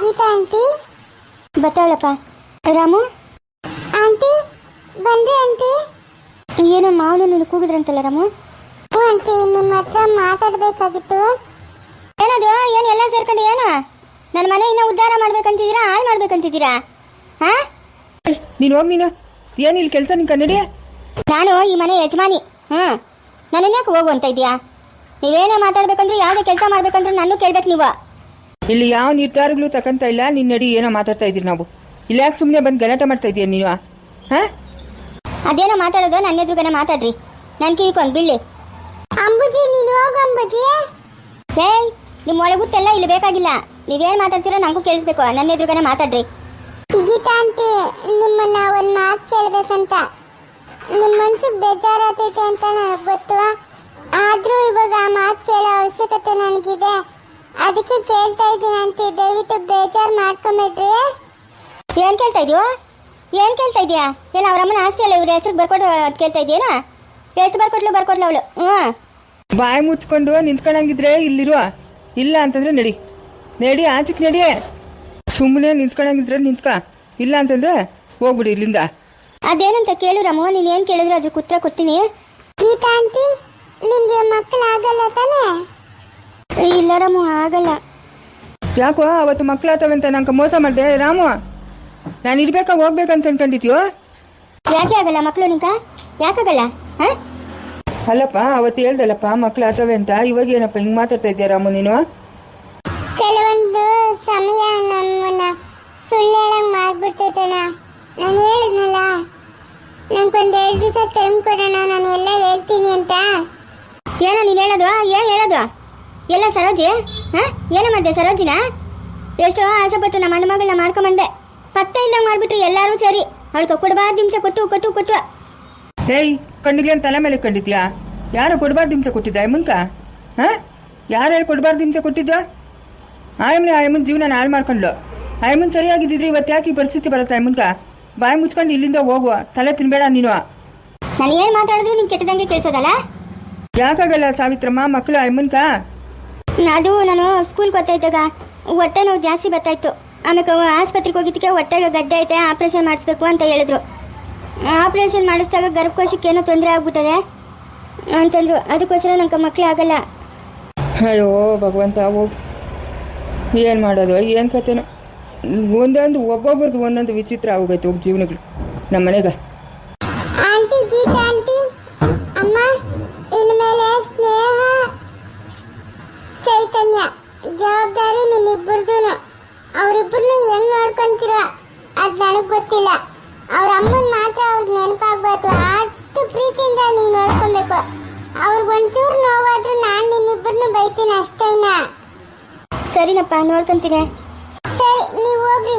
Geetha auntie ಬರ್ತಾವಳಪ್ಪ Ramu? Aunty ಬಂದ್ರಿ aunty. ಏನೋ ಮಾವನು ನೀನು ಕೂಗಿದ್ರಂತಲ್ಲ ರಾಮು? ಹ್ಞೂ ಆಂಟಿ ನಿಮ್ಮ ಹತ್ರ ಮಾತಾಡಬೇಕಾಗಿತ್ತು. ಏನದು? ಏನು ಎಲ್ಲ ಸೇರ್ಕೊಂಡು ಏನು? ನನ್ನ ಮನೆ ಇನ್ನೂ ಉದ್ಧಾರ ಮಾಡ್ಬೇಕಂತಿದ್ದೀರಾ? ಹಾಳು ಮಾಡ್ಬೇಕಂತಿದ್ದೀರಾ? ಹಾ? ನೀನು ಹೋಗಿ ನೀನು. ಏನು ಇಲ್ಲಿ ಕೆಲಸ ನಿನ್ ಕನ್ನಡಿ ನಾನು ಈ ಮನೆ ಯಜಮಾನಿ. ಹ್ಞೂ. ನನ್ನನ್ಯಾಕೆ ಹೋಗು ಅಂತ ಇದೆಯಾ ನೀವೇನೇ ಮಾತಾಡ್ಬೇಕಂದ್ರೆ ಯಾವುದೇ ಕೆಲಸ ಮಾಡ್ಬೇಕಂದ್ರೆ ನಾನು ಕೇಳ್ಬೇಕು ನೀವು. ಇಲ್ಲಿ ಯಾವ ನಿರ್ಧಾರಗಳು ತಕಂತ ಇಲ್ಲ. ನಿನ್ನ ನಡಿ ಏನೋ ಮಾತಾಡ್ತಾ ಇದ್ದೀರಿ ನಾವು. ಇಲ್ಲ ಯಾಕೆ ಸುಮ್ಮನೆ ಬಂದು ಗಲಾಟೆ ಮಾಡ್ತಾ ಇದೀಯ ನೀನು ಹಾ? ಅದೇನೋ ಮಾತಾಡೋದು? ನನ್ನ ಎದುರುಗನೆ ಮಾತಾಡ್ರಿ. ನನ್ ಕಿವಿಕೊಂಡು ಬಿಳ್ಳಿ ಅಂಬುಜಿ ನೀನು ಹೋಗ ಅಂಬುಜಿ. ಏಯ್ ನಿಮ್ಮ ಒಳಗುಟ್ಟೆಲ್ಲ ಇಲ್ಲಿ ಬೇಕಾಗಿಲ್ಲ. ನೀವೇನು ಮಾತಾಡ್ತೀರೋ ನನಗೂ ಕೇಳಿಸ್ಬೇಕು. ನನ್ನ ಎದುರುಗನೆ ಮಾತಾಡ್ರಿ. ಗೀತಾ ಅಂತಿ ನಿಮ್ಮನ್ನ ಒಂದು ಮಾತು ಕೇಳ್ಬೇಕಂತ. ನಿಮ್ಮ ಮನ್ಸಿಗೆ ಬೇಜಾರಾಗ್ತೈತೆ ಅಂತ ನನಗೆ ಗೊತ್ತು. ಆದ್ರೂ ಇವಾಗ ಆ ಮಾತು ಕೇಳೋ ಅವಶ್ಯಕತೆ ನನಗಿದೆ. ಅದಕ್ಕೆ ಕೇಳ್ತಾ ಇದ್ದೀನಿ ಅಂತ ದಯವಿಟ್ಟು ಬೇಜಾರು ಮಾಡ್ಕೊಂಬಿಡ್ರಿ. ಏನ್ ಕೇಳ್ತಾ ಇದೀಯೋ? ಏನ್ ಕೇಳ್ತಾ ಇದೀಯಾ? ಏನ್ ಅವ್ರ ಅಮ್ಮನ ಆಸ್ತಿ ಅಲ್ಲ ಇವ್ರ ಹೆಸರು ಬರ್ಕೊಡು ಅದ್ ಕೇಳ್ತಾ ಇದೆಯಾ ಎಷ್ಟು ಬರ್ಕೊಟ್ಲು ಬರ್ಕೊಟ್ಲು ಅವಳು? ಹ್ಮ್ ಬಾಯಿ ಮುಚ್ಕೊಂಡು ನಿಂತ್ಕೊಂಡಂಗಿದ್ರೆ ಇಲ್ಲಿರುವ ಇಲ್ಲ ಅಂತಂದ್ರೆ ನಡಿ. ನಡಿ ಆಚೆಗೆ ನಡಿ. ಸುಮ್ಮನೆ ನಿಂತ್ಕೊಂಡಂಗಿದ್ರೆ ನಿಂತ್ಕ. ಇಲ್ಲ ಅಂತಂದ್ರೆ ಹೋಗ್ಬಿಡಿ ಇಲ್ಲಿಂದ. ಅದೇನಂತ ಕೇಳು ರಮೋ ನೀನ್ ಏನ್ ಕೇಳಿದ್ರು ಅದ್ರ ಉತ್ತರ ಕೊಡ್ತೀನಿ. ಗೀತಾ ಆಂಟಿ ನಿಮ್ಗೆ ಮಕ್ಕಳಾಗಲ್ಲ ತಾನೇ? ಇಲ್ಲ ರಾಮು ಆಗಲ್ಲ. ಯಾಕೋ ಅವತ್ತು ಮಕ್ಕಳ ಅಂತ ನಂಗೆ ಮೋಸ ಮಾಡಿದೆ. ರಾಮು ನಾನು ಇರ್ಬೇಕಾ ಹೋಗ್ಬೇಕಂತ ಅನ್ಕೊಂಡಿದ್ಯೋ? ಯಾಕೆ ಆಗಲ್ಲ ಮಕ್ಕಳು ನಿಂಕ ಯಾಕಾಗಲ್ಲ ಹಾ? ಅಲ್ಲಪ್ಪ ಅವತ್ತು ಹೇಳ್ದಲ್ಲಪ್ಪ ಮಕ್ಕಳಾತವೆ ಅಂತ. ಇವಾಗ ಏನಪ್ಪ ಹಿಂಗೆ ಮಾತಾಡ್ತಾ ಇದ್ದೀಯ ರಾಮು ನೀನು? ಕೆಲವೊಂದು ಸಮಯ ನಮ್ಮನ್ನ ಸುಳ್ಳು ಹೇಳಂಗ್ ಮಾಡ್ಬಿಡ್ತೈತಣ್ಣ. ನಾನು ಹೇಳಿದ್ನಲ್ಲ ನಂಗೊಂದು ಎರಡು ದಿವಸ ಟೈಮ್ ಕೊಡೋಣ ನಾನು ಎಲ್ಲ ಹೇಳ್ತೀನಿ ಅಂತ. ಏನೋ ನೀನ್ ಹೇಳೋದು? ಏನ್ ಹೇಳೋದು? ಎಲ್ಲ ಸರೋಜಿ? ಹಾ? ಏನು ಮಾಡಿದೆ ಸರೋಜಿನ? ಎಷ್ಟೋ ಆಸೆ ಪಟ್ಟು ನಮ್ಮ ಅಣ್ಣ ಮಗಳನ್ನ ಮಾಡ್ಕೊಂಬಂದೆ. ಪತ್ತೆ ಇಲ್ದಂಗ್ ಮಾಡಿಬಿಟ್ರು ಎಲ್ಲರೂ ಸೇರಿ. ಅವಳು ಕೊಡಬಾರ್ದು ಹಿಂಸೆ ಕೊಟ್ಟು ಕೊಟ್ಟು ಕೊಟ್ಟು. ಏಯ್ ಕಣ್ಣಿಗೆ ತಲೆ ಮೇಲೆ ಕಂಡಿದ್ಯಾ? ಯಾರು ಕೊಡಬಾರ್ದು ಹಿಂಸೆ ಕೊಟ್ಟಿದ್ದ ಅಮ್ಮನ್ಕ ಹಾ? ಯಾರು ಹೇಳಿ ಕೊಡಬಾರ್ದು ಹಿಂಸೆ ಕೊಟ್ಟಿದ್ದ ಆಯಮ್ಮನೆ ಆಯಮ್ಮನ ಜೀವನ ಹಾಳು ಮಾಡ್ಕೊಂಡ್ಲು. ಆಯಮ್ಮನ್ ಸರಿಯಾಗಿದ್ದಿದ್ರೆ ಇವತ್ತು ಯಾಕೆ ಈ ಪರಿಸ್ಥಿತಿ ಬರುತ್ತೆ ಅಮ್ಮನ್ಕ ಬಾಯಿ ಮುಚ್ಕೊಂಡು ಇಲ್ಲಿಂದ ಹೋಗುವ. ತಲೆ ತಿನ್ಬೇಡ ನೀನು. ನಾನು ಏನು ಮಾತಾಡಿದ್ರು ನಿನ್ ಕೆಟ್ಟದಂಗೆ ಕೇಳಿಸೋದಲ್ಲ? ಯಾಕಾಗಲ್ಲ ಸಾವಿತ್ರಮ್ಮ ಮಕ್ಕಳು ಅಮ್ಮನ್ಕ ಅದು ನಾನು ಸ್ಕೂಲ್ಗೆ ಹೋಗ್ತಾ ಇದ್ದಾಗ ಹೊಟ್ಟೆ ನೋವು ಜಾಸ್ತಿ ಬರ್ತಾಯಿತ್ತು ಆಮೇಲೆ ಆಸ್ಪತ್ರೆಗೆ ಹೋಗಿದ್ದಕ್ಕೆ ಹೊಟ್ಟೆಗೆ ಗಡ್ಡೆ ಐತೆ ಆಪ್ರೇಷನ್ ಮಾಡಿಸ್ಬೇಕು ಅಂತ ಹೇಳಿದ್ರು. ಆಪ್ರೇಷನ್ ಮಾಡಿಸಿದಾಗ ಗರ್ಭಕೋಶಕ್ಕೆ ಏನೋ ತೊಂದರೆ ಆಗ್ಬಿಟ್ಟದೆ ಅಂತಂದ್ರು. ಅದಕ್ಕೋಸ್ಕರ ನಂಗೆ ಮಕ್ಕಳು ಆಗಲ್ಲ. ಅಯ್ಯೋ, ಭಗವಂತ, ಹೋಗು. ಏನು ಮಾಡೋದು? ಏನು ಕತೆನೋ ಒಂದೊಂದು, ಒಬ್ಬೊಬ್ರದ್ದು ಒಂದೊಂದು ವಿಚಿತ್ರ ಆಗೋಗೈತೆ ಜೀವನಗಳು. ನಮ್ಮ ಮನೆಗೆ ಜವಾಬ್ದಾರಿ ನಿಮ್ಮಿಬ್ಬರದೂ ಅವರಿಬ್ಬರನ್ನ ಹೆಂಗ್ ನೋಡ್ಕೊಂತೀರ ಅದು ನನಗೆ ಗೊತ್ತಿಲ್ಲ. ಅವ್ರ ಅಮ್ಮನ ಮಾತ್ರ ಅವ್ರಿಗೆ ನೆನಪಾಗಬೇಕು ಅಷ್ಟು ಪ್ರೀತಿಯಿಂದ ನೀವು ನೋಡ್ಕೊಬೇಕು. ಅವ್ರಿಗೆ ಒಂಚೂರು ನೋವಾದ್ರೂ ನಾನು ನಿಮ್ಮಿಬ್ಬರನ್ನ ಬೈತೀನಿ ಅಷ್ಟೇನ ಸರಿನಪ್ಪ ನೋಡ್ಕೊಂತೀನಿ. ಸರಿ ನೀವು ಹೋಗ್ರಿ.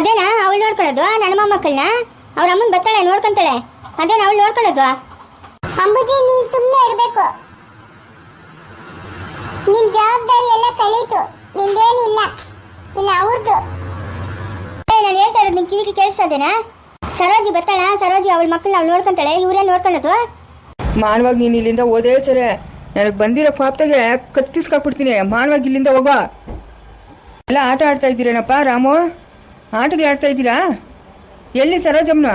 ಅದೇನಾ ಅವಳು ನೋಡ್ಕೊಳ್ಳೋದು ನನ್ನ ಮೊಮ್ಮಕ್ಕಳನ್ನ ಅವ್ರ ಅಮ್ಮನ ಬರ್ತಾಳೆ ನೋಡ್ಕೊಂತಾಳೆ. ಅದೇನಾ ಅವಳು ನೋಡ್ಕೊಳ್ಳೋದು ಅಂಬುಜಿ ನೀನು ಸುಮ್ಮನೆ ಇರಬೇಕು. ನಿನ್ ಜವಾಬ್ದಾರಿ ಎಲ್ಲ ಕಳೀತು. ನಿಂದೇನಿಲ್ಲ ಇನ್ನು ಅವ್ರದ್ದು ಏ ನಾನು ಹೇಳ್ತಾ ಇರೋದು ನಿನ್ ಕಿವಿಗೆ ಕೇಳಿಸ್ತದೇನಾ ಸರೋಜಿ ಬರ್ತಾಳ? ಸರೋಜಿ ಅವಳ ಮಕ್ಕಳನ್ನ ಅವಳು ನೋಡ್ಕೊಂತಾಳೆ? ಇವ್ರೇ ನೋಡ್ಕೊಳ್ಳೋದು? ಮಾನವಾಗಿ ನೀನು ಇಲ್ಲಿಂದ ಓದೇ ಸರಿ. ನನಗೆ ಬಂದಿರೋ ಕಾಪ್ತಾಗೆ ಕತ್ತಿಸ್ಕಾಕ್ಬಿಡ್ತೀನಿ. ಮಾನವಾಗಿ ಇಲ್ಲಿಂದ ಹೋಗೋ. ಎಲ್ಲ ಆಟ ಆಡ್ತಾ ಇದ್ದೀರೇನಪ್ಪ ರಾಮು? ಆಟಗಳು ಆಡ್ತಾ ಇದ್ದೀರಾ? ಎಲ್ಲಿ ಸರೋಜಮ್ನ?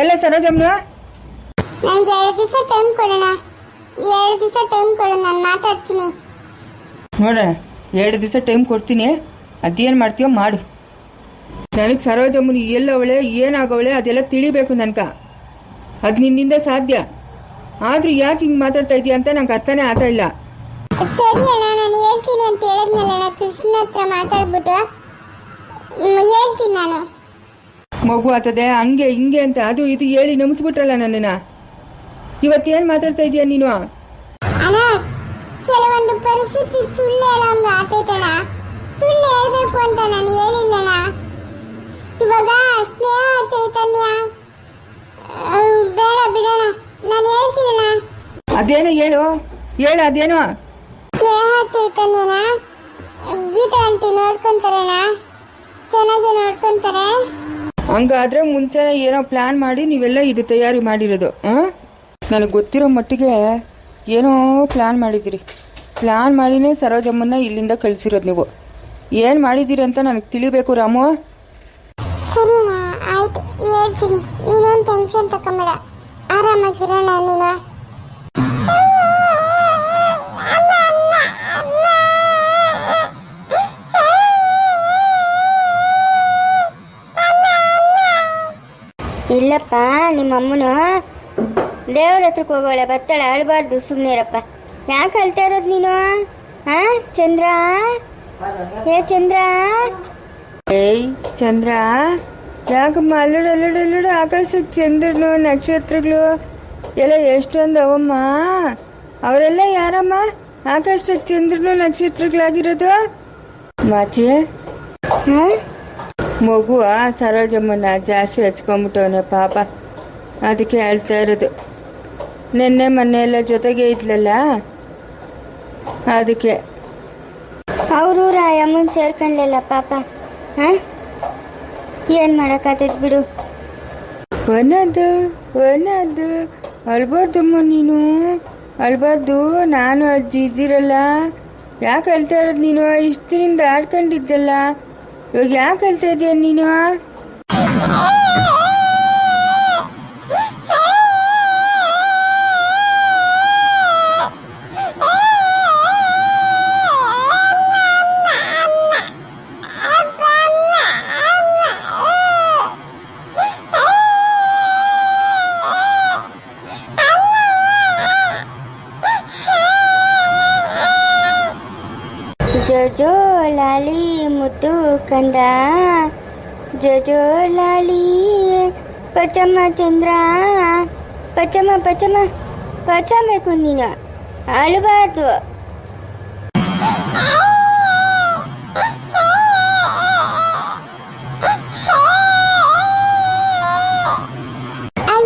ಎಲ್ಲ ಸರೋಜಮ್ನ? ನನ್ಗೆ ಎರಡು ದಿವಸ ಟೈಮ್ ಕೊಡೋಣ. ಎರಡು ದಿವಸ ಟೈಮ್ ಕೊಡು ನಾನು ಮಾತಾಡ್ತೀನಿ. ನೋಡೋಣ ಎರಡು ದಿವಸ ಟೈಮ್ ಕೊಡ್ತೀನಿ. ಅದೇನು ಮಾಡ್ತೀಯೋ ಮಾಡು. ನನಗೆ ಸರೋಜಮ್ಮನ ಎಲ್ಲವಳೆ ಏನಾಗವಳೆ ಅದೆಲ್ಲ ತಿಳಿಬೇಕು ನನ್ಕ ಅದು ನಿನ್ನಿಂದ ಸಾಧ್ಯ. ಆದರೂ ಯಾಕೆ ಹಿಂಗೆ ಮಾತಾಡ್ತಾ ಇದೀಯ ಅಂತ ನಂಗೆ ಅರ್ಥನೇ ಆಗ್ತಾ ಇಲ್ಲ. ಸರಿ ಅಣ್ಣ ನಾನು ಹೇಳ್ತೀನಿ ಅಂತ ಹೇಳಿದ್ನಲ್ಲ ಅಣ್ಣ ಕೃಷ್ಣ ಹತ್ರ ಮಾತಾಡ್ಬಿಟ್ಟು. ಹೇಳ್ತೀನಿ ನಾನು. ಮಗು ಆತದೆ ಹಂಗೆ ಹಿಂಗೆ ಅಂತ. ಅದು ಇದು ಹೇಳಿ ನಂಬಿಸ್ಬಿಟ್ರಲ್ಲ ನನ್ನನ್ನ. ಇವತ್ತೇನು ಮಾತಾಡ್ತಾ ಇದೀಯ ನೀನು? ಅಣ್ಣ ಕೆಲವೊಂದು ಪರಿಸ್ಥಿತಿ ಸುಳ್ಳು ಹೇಳೋಂಗ ಆತೈತಣ್ಣ ಸುಳ್ಳು ಹೇಳ್ಬೇಕು ಅಂತ ನಾನು ಹೇಳಿಲ್ಲಣ ಇವಾಗ ಸ್ನೇಹ ಚೈತನ್ಯ ಬೇಡ ಬಿಡೋಣ. ನಾನು ಹೇಳ್ತೀನಣ್ಣ. ಅದೇನೋ ಹೇಳು? ಹೇಳು ಅದೇನು? ಸ್ನೇಹ ಚೈತನ್ಯನ ಗೀತಾ ಆಂಟಿ ನೋಡ್ಕೊಂತಾರಣ ಚೆನ್ನಾಗಿ ನೋಡ್ಕೊಂತಾರೆ. ಹಂಗಾದ್ರೆ ಮುಂಚೆ ಏನೋ ಪ್ಲಾನ್ ಮಾಡಿ ನೀವೆಲ್ಲ ಇದು ತಯಾರಿ ಮಾಡಿರೋದು ಹಾಂ? ನನಗೆ ಗೊತ್ತಿರೋ ಮಟ್ಟಿಗೆ ಏನೋ ಪ್ಲ್ಯಾನ್ ಮಾಡಿದ್ದೀರಿ. ಪ್ಲ್ಯಾನ್ ಮಾಡಿನೇ ಸರೋಜಮ್ಮನ್ನ ಇಲ್ಲಿಂದ ಕಳಿಸಿರೋದು ನೀವು. ಏನು ಮಾಡಿದ್ದೀರಿ ಅಂತ ನನಗೆ ತಿಳಿಬೇಕು ರಾಮು? ಸರಿ ಆಯ್ತು. ಹೇಳ್ತೀನಿ. ನೀನೇನು ಟೆನ್ಷನ್ ತಕೊಂಬೇಡ. ಆರಾಮಾಗಿರೋಣ ನೀನು. ಇಲ್ಲಪ್ಪ ನಿಮ್ಮ ಅಮ್ಮನು ದೇವ್ರ ಹತ್ರಕ್ಕೆ ಹೋಗೋಳೆ ಬರ್ತಾಳೆ ಅಳಬಾರ್ದು ಸುಮ್ಮನೆ ಇರಪ್ಪ ಯಾಕೆ ಅಳ್ತಾ ಇರೋದು ನೀನು? ಹಾ ಚಂದ್ರ? ಏ ಚಂದ್ರ? ಏಯ್ ಚಂದ್ರ? ಯಾಕಮ್ಮ ಅಲ್ಲುಡು ಅಲ್ಲುಡು ಅಲ್ಲುಡು ಆಕಾಶಕ್ಕೆ ಚಂದ್ರನು ನಕ್ಷತ್ರಗಳು ಎಲ್ಲ ಎಷ್ಟೊಂದು ಅವಮ್ಮ ಅವರೆಲ್ಲ ಯಾರಮ್ಮ? ಆಕಾಶಕ್ಕೆ ಚಂದ್ರನು ನಕ್ಷತ್ರಗಳಾಗಿರೋದು? ಮಾಚಿ ಹ್ಞೂ ಮಗು ಸರೋಜಮ್ಮನ ಜಾಸ್ತಿ ಹಚ್ಕೊಂಬಿಟ್ಟವನೆ ಪಾಪ. ಅದಕ್ಕೆ ಹೇಳ್ತಾ ಇರೋದು. ನಿನ್ನೆ ಮೊನ್ನೆ ಎಲ್ಲ ಜೊತೆಗೆ ಇದ್ಲಲ್ಲ? ಅದಕ್ಕೆ. ಅವರು ರಾಯಮ್ಮನ್ ಸೇರ್ಕೊಂಡ್ಲಿಲ್ಲ ಪಾಪ. ಹಾ? ಏನು ಮಾಡೋಕ್ಕಾಗ್ತೈತೆ ಬಿಡು. ಒನ್ನದು ಒನ್ನದು ಅಳ್ಬಾರ್ದಮ್ಮ ನೀನು. ಅಳ್ಬಾರ್ದು. ನಾನು ಅಜ್ಜಿ ಇದ್ದೀರಲ್ಲ. ಯಾಕೆ ಅಳ್ತಾ ಇರೋದು ನೀನು? ಇಷ್ಟರಿಂದ ದಿನದಿಂದ ಆಡ್ಕೊಂಡಿದ್ದಲ್ಲ. ಇವಾಗ ಯಾಕೆ ಅಳ್ತಾ ಇದೀಯ ನೀನು? ಜೋಜೋ ಲಾಲಿ ಮುದ್ದು ಕಂದ. ಜೋಜೋ ಲಾಲಿ ಪಚಮ್ಮ ಚಂದ್ರ, ಪಚಮ ಪಚಮ ಪಚಬೇಕು ನೀನು ಅಳಬಾರ್ದು.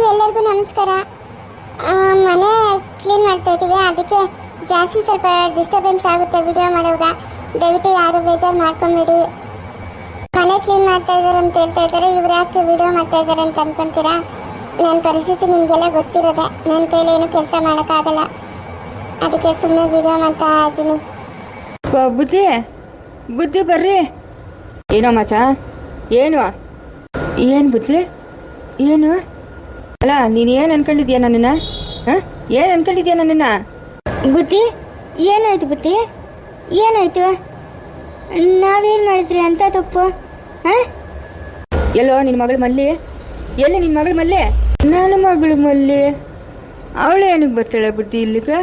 ಎಲ್ಲರಿಗೂ ನಮಸ್ಕಾರ. ಮನೆ ಕ್ಲೀನ್ ಮಾಡ್ತಾ ಇದ್ದೀವಿ. ಅದಕ್ಕೆ ಜಾಸ್ತಿ ಸ್ವಲ್ಪ ಡಿಸ್ಟರ್ಬೆನ್ಸ್ ಆಗುತ್ತೆ ವಿಡಿಯೋ ಮಾಡುವಾಗ. ದಯವಿಟ್ಟು ಯಾರು ಬೇಜಾರು ಮಾಡ್ಕೊಂಬಿಡಿ. ಮನೆ ಕ್ಲೀನ್ ಮಾಡ್ತಾ ಇದ್ದಾರೆ ಅಂತ ಹೇಳ್ತಾ ಇದ್ದಾರೆ, ಇವ್ರು ಯಾಕೆ ವಿಡಿಯೋ ಮಾಡ್ತಾ ಇದ್ದಾರೆ ಅಂತ ಅನ್ಕೊಂತೀರಾ? ನನ್ನ ಪರಿಸ್ಥಿತಿ ನಿಮಗೆಲ್ಲ ಗೊತ್ತಿರೋದೆ. ನನ್ನ ಕೈಲಿ ಏನು ಕೆಲಸ ಮಾಡೋಕ್ಕಾಗಲ್ಲ. ಅದಕ್ಕೆ ಸುಮ್ಮನೆ ವಿಡಿಯೋ ಮಾಡ್ತಾ ಇದ್ದೀನಿ. ಬುದ್ಧಿ? ಬುದ್ಧಿ ಬರ್ರಿ. ಏನೋ ಮಚ? ಏನು? ಏನು ಬುದ್ಧಿ? ಏನು? ಅಲ್ಲ, ನೀನು ಏನು ಅನ್ಕೊಂಡಿದ್ಯಾ ನನ್ನನ್ನು? ಹಾಂ? ಏನು ಅನ್ಕೊಂಡಿದ್ಯಾ ನನ್ನನ್ನ? ಬುದ್ಧಿ? ಏನಾಯ್ತು ಬುದ್ಧಿ? ಏನಾಯ್ತು? ನಾವೇನು ಮಾಡಿದ್ರಿ ಅಂತ ತಪ್ಪು? ಹಾಂ? ಎಲ್ಲೋ ನಿನ್ನ ಮಗಳು ಮಲ್ಲಿ? ಎಲ್ಲಿ ನಿನ್ನ ಮಗಳು ಮಲ್ಲಿ? ನನ್ನ ಮಗಳು ಮಲ್ಲಿ. ಅವಳು ಏನಕ್ಕೆ ಬರ್ತಾಳೆ ಬುದ್ಧಿ ಇಲ್ಲಿಗೆ?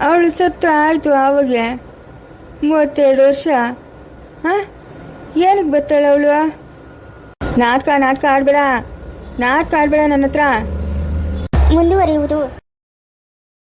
ಅವಳು ಸತ್ತು ಆಯಿತು ಆವಾಗೆ. ಮೂವತ್ತೆರಡು ವರ್ಷ. ಹಾಂ? ಏನಕ್ಕೆ ಬರ್ತಾಳೆ ಅವಳು? ನಾಟಕ ನಾಟಕ ಆಡಬೇಡ. ನಾಟಕ ಆಡಬೇಡ ನನ್ನ ಹತ್ರ ಮುಂದುವರಿಯುವುದು.